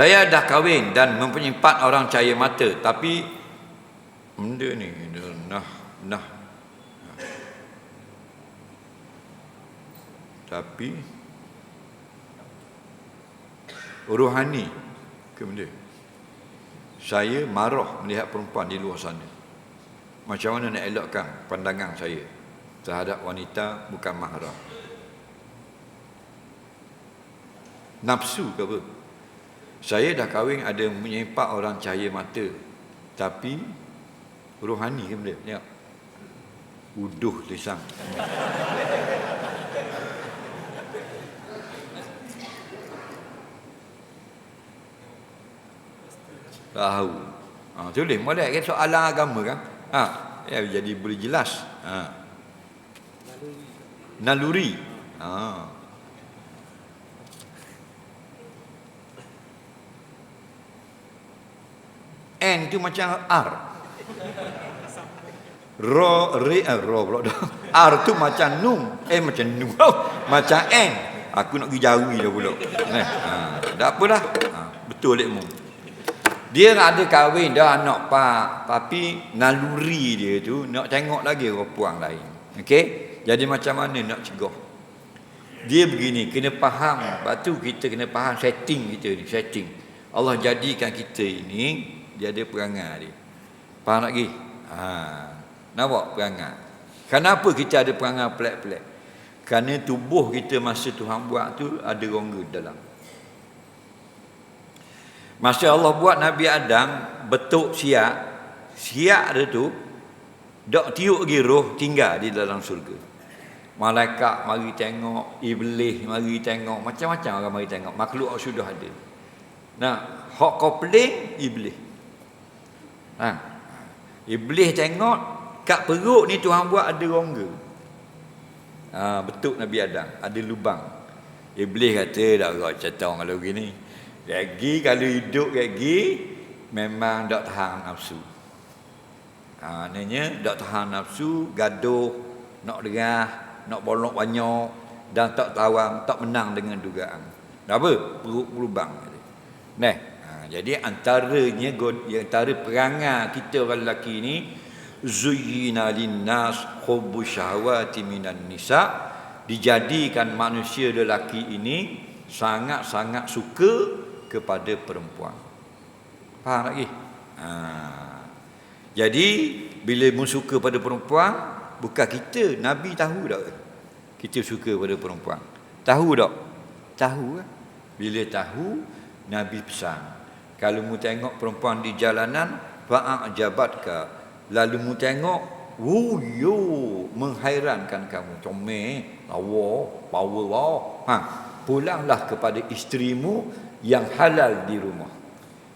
Saya dah kahwin dan mempunyai empat orang cahaya mata tapi benda ni nah nah. Tapi rohani ke benda? Saya marah melihat perempuan di luar sana. Macam mana nak elokkan pandangan saya terhadap wanita bukan mahram? Nafsu ke apa saya dah kahwin ada menyempak orang cahaya mata. Tapi rohani ke benda? Tengok. Uduh lisang tahu. Ha, tulis. Molek kan soalan agama kan? Ha, ya, jadi boleh jelas. Ha. naluri. Ha. N tu macam R. Ro, re, eh, ro pula. R tu macam num Eh macam oh, Macam N. Aku nak pergi jauhi dah pula. Eh, ha, Tak apa dah. Ha, Betul lekmu dia ada kahwin dah anak pak tapi naluri dia tu nak tengok lagi perempuan lain. Okey? Jadi macam mana nak cegah? Dia begini kena faham. Batu kita kena faham setting kita ni setting. Allah jadikan kita ini dia ada perangai dia faham lagi ha nampak perangai kenapa kita ada perangai pelik-pelik kerana tubuh kita masa Tuhan buat tu ada rongga dalam Masa Allah buat Nabi Adam betuk siap, siap dia tu dak tiup lagi roh tinggal di dalam surga. Malaikat mari tengok, iblis mari tengok, macam-macam orang mari tengok. Makhluk sudah ada. Nah, hak kau peling iblis. Ha. Iblis tengok kat perut ni Tuhan buat ada rongga. Ha, betul Nabi Adam, ada lubang. Iblis kata dak kau cerita orang kalau gini. Lagi kalau hidup lagi memang tak tahan nafsu. Ha, maknanya tak tahan nafsu, gaduh, nak derah, nak bolok banyak dan tak tawang, tak menang dengan dugaan. Dah apa? Perut berlubang. Nah, jadi antaranya antara perangai kita orang lelaki ni zuyyina linnas hubbu syahwati minan nisa dijadikan manusia lelaki ini sangat-sangat suka kepada perempuan. Faham lagi? Ha. Jadi bila mu suka pada perempuan, bukan kita, Nabi tahu tak? Kita suka pada perempuan. Tahu tak? Tahu kan? Bila tahu, Nabi pesan. Kalau mu tengok perempuan di jalanan, fa'ak jabatka. Lalu mu tengok, wuyo, menghairankan kamu. Comel, lawa, power, wow. Ha. Pulanglah kepada isterimu yang halal di rumah.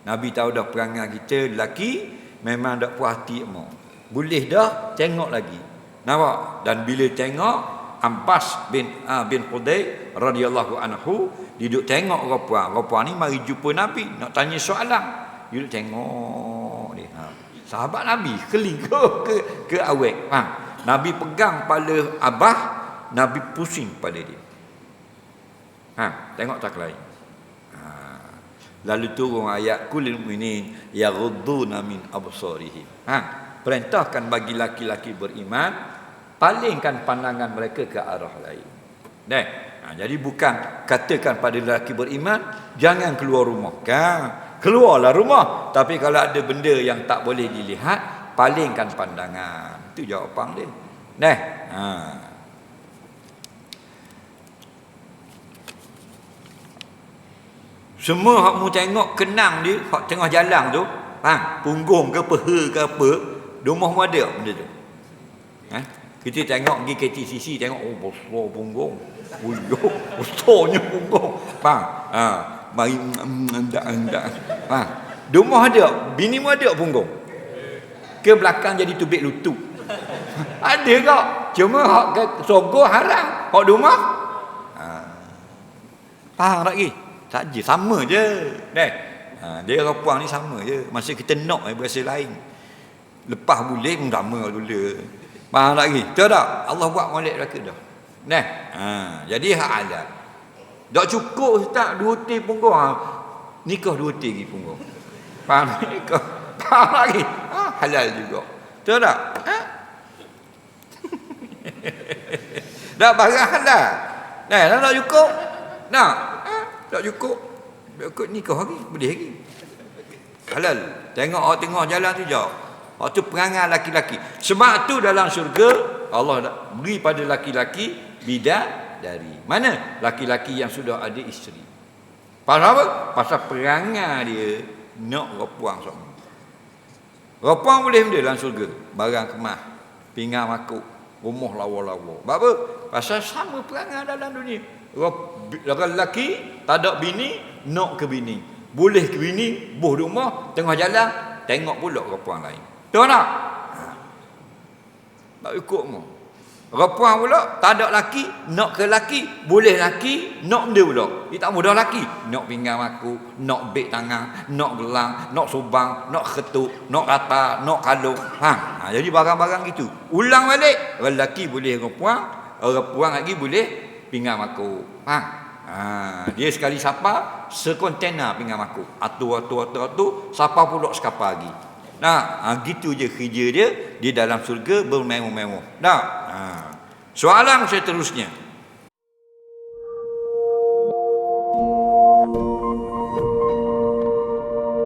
Nabi tahu dah perangai kita lelaki memang dak puas hati mau. Boleh dah tengok lagi. Nampak? Dan bila tengok Abbas bin uh, bin Hudai radhiyallahu anhu duduk tengok rupa. Rupa ni mari jumpa Nabi nak tanya soalan. Duduk tengok dia. Ha. Sahabat Nabi keling ke ke, awek. Ha. Nabi pegang kepala Abah, Nabi pusing pada dia. Ha, tengok tak lain. Lalu turun ayat kulil mu'minin yaghudduna min absarihim. Ha, perintahkan bagi laki-laki beriman palingkan pandangan mereka ke arah lain. Nah, ha, jadi bukan katakan pada lelaki beriman jangan keluar rumah. Kan? Keluarlah rumah. Tapi kalau ada benda yang tak boleh dilihat, palingkan pandangan. Itu jawapan dia. Nah, ha. Semua hak mu tengok kenang dia hak tengah jalan tu, ha, punggung ke peha ke apa, rumah mu ada benda tu. Ha? Kita tengok pergi KTCC tengok oh besar punggung. Oh yo, besarnya punggung. Ha, ha, mari ndak ndak. Ha. Rumah ada, bini mu ada punggung. Ke belakang jadi tubik lutut. ada kok. Cuma hak ke sogo haram, hak rumah. Ha. Faham tak lagi? Tak je, sama je. Deh. Ha, dia orang puang ni sama je. Masa kita nak eh, berasa lain. Lepas boleh pun sama dulu. Faham tak lagi? Tahu tak? Allah buat molek mereka dah. Nah, ha, jadi hak adat. Tak cukup tak dua tim punggung. Ha. nikah dua tinggi punggung. Faham nikah? Faham lagi? Ha, halal juga. Betul tak? Ha? Dah barang halal. Nah, nak nak cukup. Nak? Ha? Tak cukup. Tak cukup nikah lagi, boleh lagi. Halal. Tengok orang tengok jalan tu jauh. Waktu perangai laki-laki. Sebab tu dalam syurga Allah beri pada laki-laki bidah dari mana? Laki-laki yang sudah ada isteri. Pasal apa? Pasal perangai dia nak repuang sama. Repuang boleh benda dalam syurga. Barang kemas, pinggang makuk, rumah lawa-lawa. Sebab apa? Pasal sama perangai dalam dunia. Lelaki tak ada bini, nak ke bini. Boleh ke bini, buh rumah, tengah jalan, tengok pula repuang lain. Tahu tak? Tak ikut mu. Repuan pula, tak ada laki, nak ke laki, boleh laki, nak benda pula. Dia tak mudah laki. Nak pinggang aku, nak beg tangan, nak gelang, nak subang, nak ketuk, nak rata, nak kalung. Ha, ha jadi barang-barang gitu. Ulang balik, lelaki boleh repuan, repuan lagi boleh pinggang aku. Ha. Ha, dia sekali sapa, sekontena pinggang aku. Atu, atu, atu, atu, sapa pula sekapa lagi. Nah, ha, gitu je kerja dia di dalam surga bermewah-mewah. Nah, ha. soalan saya terusnya.